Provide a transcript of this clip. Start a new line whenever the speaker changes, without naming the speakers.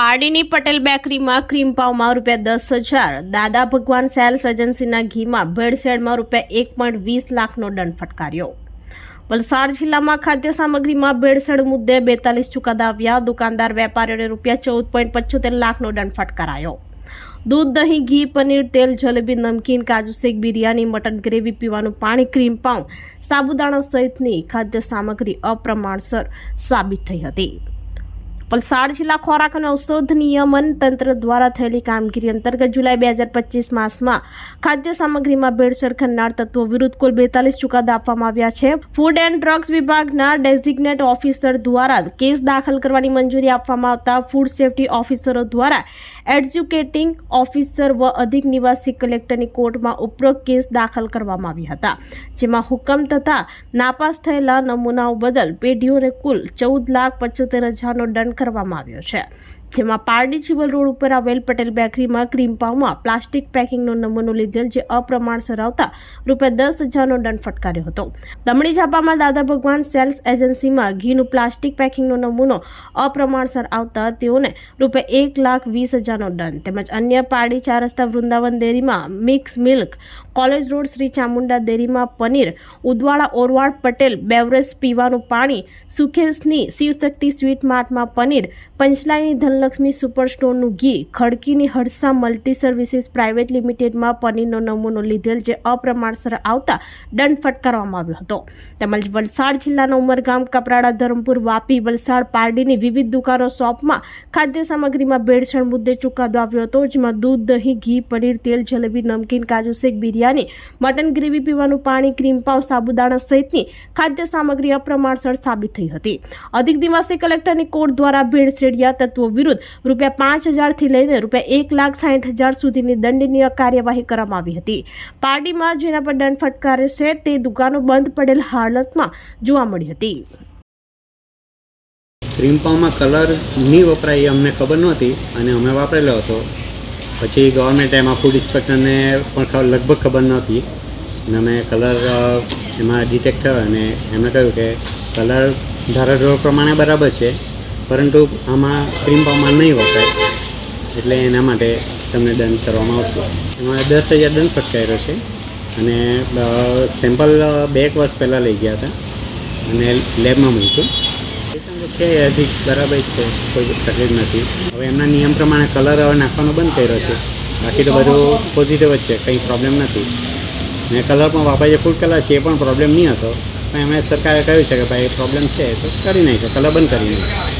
પારડીની પટેલ બેકરીમાં ક્રીમ પાવમાં રૂપિયા દસ હજાર. દાદા ભગવાન સેલ્સ એજન્સીના ઘીમાં ભેળસેળમાં રૂપિયા એક પોઈન્ટ વીસ લાખનો દંડ ફટકાર્યો. વલસાડ જિલ્લામાં ખાદ્ય સામગ્રીમાં ભેળસેળ મુદ્દે બેતાલીસ ચુકાદા આવ્યા. દુકાનદાર વેપારીઓને રૂપિયા ચૌદ પોઈન્ટ પચોતેર લાખનો દંડ ફટકારાયો. દૂધ, દહીં, ઘી, પનીર, તેલ, જલેબી, નમકીન, કાજુ શેક, બિરયાની, મટન ગ્રેવી પીવાનું પાણી, ક્રીમ પાઉં, સાબુદાણા સહિતની ખાદ્ય સામગ્રી અપ્રમાણસર સાબિત થઈ હતી. વલસાડ જિલ્લા ખોરાક અને ઔષધ નિયમન તંત્ર દ્વારા થયેલી કામગીરી અંતર્ગત જુલાઈ બે હજાર પચીસ માસમાં ખાદ્ય સામગ્રીમાં ભેળસેળ કરનાર તત્વો વિરુદ્ધ કુલ બેતાલીસ ચુકાદા આપવામાં આવ્યા છે. ફૂડ એન્ડ ડ્રગ્સ વિભાગના ડેઝિગ્નેટ ઓફિસર દ્વારા કેસ દાખલ કરવાની મંજૂરી આપવામાં આવતા ફૂડ સેફ્ટી ઓફિસરો દ્વારા એડ્યુકેટિંગ ઓફિસર વ અધિક નિવાસી કલેક્ટરની કોર્ટમાં ઉપરોક્ત કેસ દાખલ કરવામાં આવ્યા હતા, જેમાં હુકમ તથા નાપાસ થયેલા નમૂનાઓ બદલ પેઢીઓને કુલ ચૌદ લાખ પચોતેર હજારનો દંડ કરવામાં આવ્યો છે. જેમાં પારડી ચિવલ રોડ ઉપર આવેલ પટેલ બેકરીમાં ક્રીમ પાઉમાં પ્લાસ્ટિક પેકિંગનો નમૂનો લીધેલ જે અપ્રમાણસર આવતા રૂપિયા દસ હજારનો દંડ ફટકાર્યો હતો. દમણી ઝાપામાં દાદા ભગવાન સેલ્સ એજન્સીમાં ઘીનું પ્લાસ્ટિક પેકિંગનો નમૂનો અપ્રમાણસર આવતા તેઓને રૂપિયા એક લાખ વીસ હજારનો દંડ. તેમજ અન્ય પારડી ચાર રસ્તા વૃંદાવન ડેરીમાં mix milk, college road Shri Chamunda ડેરીમાં પનીર, ઉદવાડા ઓરવાડ પટેલ બેવરેજ પીવાનું પાણી, સુખેશની શિવશક્તિ સ્વીટ માર્ટમાં પનીર, પંચલાઈની ધનલક્ષ્મી સુપર સ્ટોરનું ઘી ખડકીની હડસા મલ્ટી સર્વિસીસ પ્રાઇવેટ લિમિટેડમાં પનીરનો નમૂનો લીધેલ જે અપ્રમાણસર આવતા દંડ ફટકારવામાં આવ્યો હતો. તેમજ વલસાડ જિલ્લાના ઉમરગામ, કપરાડા, ધરમપુર, વાપી, વલસાડ, પારડીની વિવિધ દુકાનો શોપમાં ખાદ્ય સામગ્રીમાં ભેળસેળ મુદ્દે ચુકાદો આવ્યો હતો, જેમાં દૂધ, દહીં, ઘી, પનીર, તેલ, જલેબી, નમકીન, કાજુ શેક, બિરયાની, મટન ગ્રેવી પીવાનું પાણી, ક્રીમ પાવ સાબુદાણા સહિતની ખાદ્ય સામગ્રી અપ્રમાણસર સાબિત થઈ હતી. અધિક દિવસે કલેક્ટરની કોર્ટ દ્વારા ભેળસેળિયા તત્વો વિરુદ્ધ રૂપિયા પાંચ હજારથી લઈને રૂપિયા એક લાખ સાઠ હજાર સુધીની દંડનીય કાર્યવાહી કરવામાં આવી હતી. પાર્ટીમાં જેના પર દંડ ફટકાર્યો છે તે દુકાનો બંધ પડેલ હાલતમાં જોવા મળી હતી.
ક્રીમ કલર નહીં વપરાય એ અમને ખબર નહોતી અને અમે વાપરેલો હતો. પછી ગવર્મેન્ટ એમાં ફૂડ ઇન્સ્પેક્ટરને પણ લગભગ ખબર નહોતી. અને અમે કલર એમાં ડિટેક્ટ થયો અને એમણે કહ્યું કે કલર ધારાધોરણ પ્રમાણે બરાબર છે. પરંતુ આમાં ક્રીમ પાવમાં નહીં વપરાય. એટલે એના માટે તમને દંડ કરવામાં આવશે. એમાં દસ હજાર દંડ ફટકાર્યો છે. અને સેમ્પલ બે એક વર્ષ પહેલાં લઈ ગયા હતા. અને લેબમાં મૂક્યું. છે હજી બરાબર જ છે. કોઈ તકલીફ નથી. હવે એમના નિયમ પ્રમાણે કલર હવે નાખવાનો બંધ કર્યો છે. બાકી તો બધું પોઝિટિવ જ છે. કંઈ પ્રોબ્લેમ નથી. ને કલર પણ વાપરીએ ફૂડ કલર છે, એ પણ પ્રોબ્લેમ નહીં હતો. પણ એમણે સરકારે કહ્યું છે કે ભાઈ પ્રોબ્લેમ છે, તો કરી નાખ્યો. કલર બંધ કરી નાખ્યો.